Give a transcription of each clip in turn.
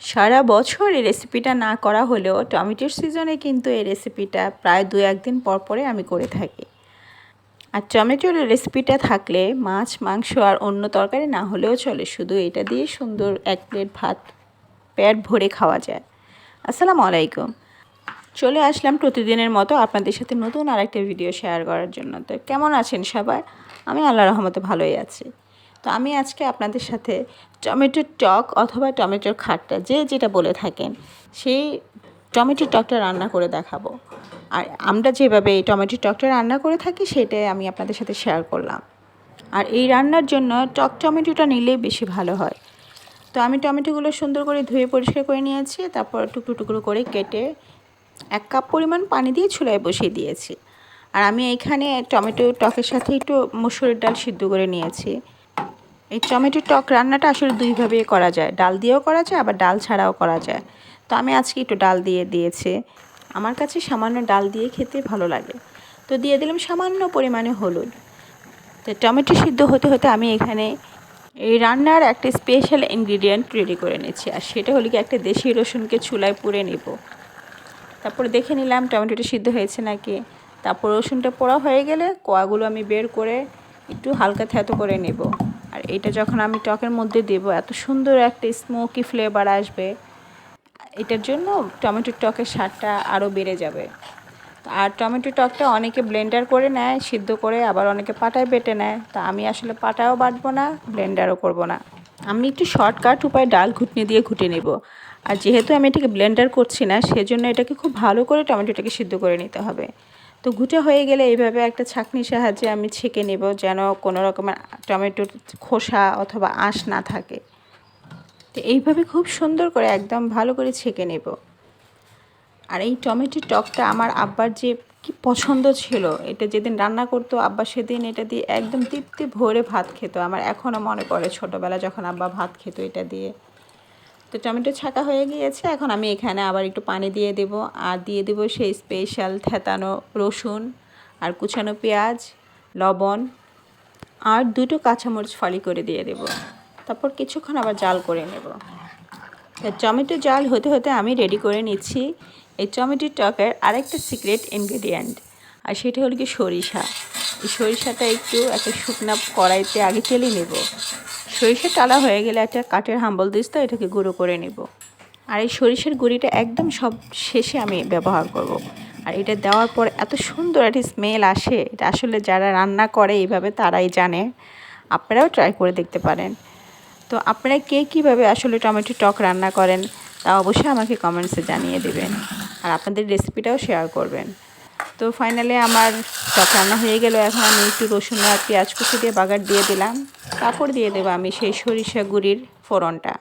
সারা বছর এই রেসিপিটা না করা হলেও টমেটোর সিজনে কিন্তু এই রেসিপিটা প্রায় দু একদিন পর পরে আমি করে থাকি। আর টমেটোর রেসিপিটা থাকলে মাছ, মাংস আর অন্য তরকারি না হলেও চলে, শুধু এটা দিয়ে সুন্দর এক প্লেট ভাত, পেট ভরে খাওয়া যায়। আসসালামু আলাইকুম। চলে আসলাম প্রতিদিনের মতো আপনাদের সাথে নতুন আরেকটা ভিডিও শেয়ার করার জন্য। তো কেমন আছেন সবাই? আমি আল্লাহ রহমতে ভালোই আছি। তো আমি আজকে আপনাদের সাথে টমেটোর টক অথবা টমেটোর খাটটা, যে যেটা বলে থাকেন, সেই টমেটোর টকটা রান্না করে দেখাবো। আর আমরা যেভাবে এই টমেটোর টকটা রান্না করে থাকি, সেটাই আমি আপনাদের সাথে শেয়ার করলাম। আর এই রান্নার জন্য টক টমেটোটা নিলেই বেশি ভালো হয়। তো আমি টমেটোগুলো সুন্দর করে ধুয়ে পরিষ্কার করে নিয়েছি, তারপর টুকরো টুকরো করে কেটে এক কাপ পরিমাণ পানি দিয়ে চুলায় বসিয়ে দিয়েছি। আর আমি এখানে টমেটো টকের সাথে একটু মুসুরের ডাল সিদ্ধ করে নিয়েছি। এই টমেটোর টক রান্নাটা আসলে দুইভাবে করা যায়। ডাল দিয়েও করা যায়, আবার ডাল ছাড়াও করা যায়। তো আমি আজকে একটু ডাল দিয়ে দিয়েছি। আমার কাছে সামান্য ডাল দিয়ে খেতে ভালো লাগে। তো দিয়ে দিলাম সামান্য পরিমাণে হলুদ। তো টমেটো সিদ্ধ হতে হতে আমি এখানে এই রান্নার একটা স্পেশাল ইনগ্রিডিয়েন্ট রেডি করে নিচ্ছি আর সেটা হলো কি একটা দেশি রসুনকে চুলায় পুড়ে নেব। তারপর দেখে নিলাম টমেটোটা সিদ্ধ হয়েছে নাকি। তারপর রসুনটা পোড়া হয়ে গেলে কোয়াগুলো আমি বের করে একটু হালকা থ্যাতো করে নেব। এটা যখন আমি টকের মধ্যে দেব, এত সুন্দর একটা স্মোকি ফ্লেভার আসবে। এটার জন্য টমেটোর টকের স্বাদটা আরও বেড়ে যাবে। আর টমেটো টকটা অনেকে ব্লেন্ডার করে নেয়, সিদ্ধ করে আবার অনেকে পাটায় বেটে নেয়। তা আমি আসলে পাটাও বাটবো না ব্লেন্ডারও করব না। আমি একটু শর্টকাট উপায়ে ডাল ঘুটনি দিয়ে ঘুটে নেব। আর যেহেতু আমি এটাকে ব্লেন্ডার করছি না, সেজন্য এটাকে খুব ভালো করে টমেটোটাকে সিদ্ধ করে নিতে হবে। তো ঘুটে হয়ে গেলে এইভাবে একটা ছাঁকনির সাহায্যে আমি ছেঁকে নেব যেন কোনো রকমের টমেটোর খোসা অথবা আঁশ না থাকে। তো এইভাবে খুব সুন্দর করে একদম ভালো করে ছেঁকে নেব। আর এই টমেটোর টকটা আমার আব্বার যে কি পছন্দ ছিল, এটা যেদিন রান্না করতো আব্বা সেদিন এটা দিয়ে একদম তৃপ্তি ভরে ভাত খেত। আমার এখনও মনে পড়ে ছোটোবেলা যখন আব্বা ভাত খেত এটা দিয়ে। তো টমেটো ছাকা হয়ে গিয়েছে, এখন আমি এখানে আবার একটু পানি দিয়ে দেব। আর দিয়ে দেব সেই স্পেশাল থেতানো রসুন আর কুচানো পেঁয়াজ, লবণ আর দুটো কাঁচামরিচ ফালি করে দিয়ে দেব। তারপর কিছুক্ষণ আবার জাল করে নেব। টমেটো জাল হতে হতে আমি রেডি করে নিচ্ছি এই টমেটোর টকের আরেকটা সিক্রেট ইনগ্রেডিয়েন্ট আর সেটা হলো কি সরিষা। এই সরিষাটা একটু একটা শুকনা কড়াইতে আগে তেলে নেব। সরিষা টালা হয়ে গেলে একটা কাঠের হাম্বল দিস্তা এটাকে গুঁড়ো করে নেব। আর এই সরিষার গুঁড়িটা একদম সব শেষে আমি ব্যবহার করব। আর এটা দেওয়ার পর এত সুন্দর একটা স্মেল আসে, এটা আসলে যারা রান্না করে এইভাবে তারাই জানে। আপনারাও ট্রাই করে দেখতে পারেন। তো আপনারা কে কীভাবে আসলে টমেটো টক রান্না করেন, তা অবশ্যই আমাকে কমেন্টসে জানিয়ে দেবেন। আর আপনাদের রেসিপিটাও শেয়ার করবেন। তো ফাইনালি আমার টক রান্না হয়ে গেল। এখন আমি একটু রসুন আর পেঁয়াজ কুচি দিয়ে বাগার দিয়ে দিলাম। তারপর দিয়ে দেবো আমি সেই সরিষা গুঁড়ির ফোড়নটা।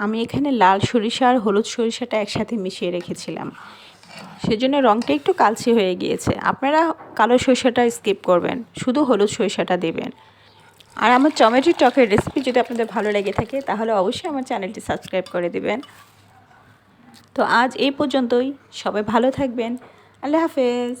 আমি এখানে লাল সরিষা আর হলুদ সরিষাটা একসাথে মিশিয়ে রেখেছিলাম। সেজন্য রঙটা একটু কালচে হয়ে গিয়েছে। আপনারা কালো সরিষাটা স্কিপ করবেন। শুধু হলুদ সরিষাটা দেবেন। আর আমার টমেটো টকের রেসিপি যদি আপনাদের ভালো লেগে থাকে, তাহলে অবশ্যই আমার চ্যানেলটি সাবস্ক্রাইব করে দেবেন। তো আজ এই পর্যন্তই। সবাই ভালো থাকবেন। আল্লাহ হাফেজ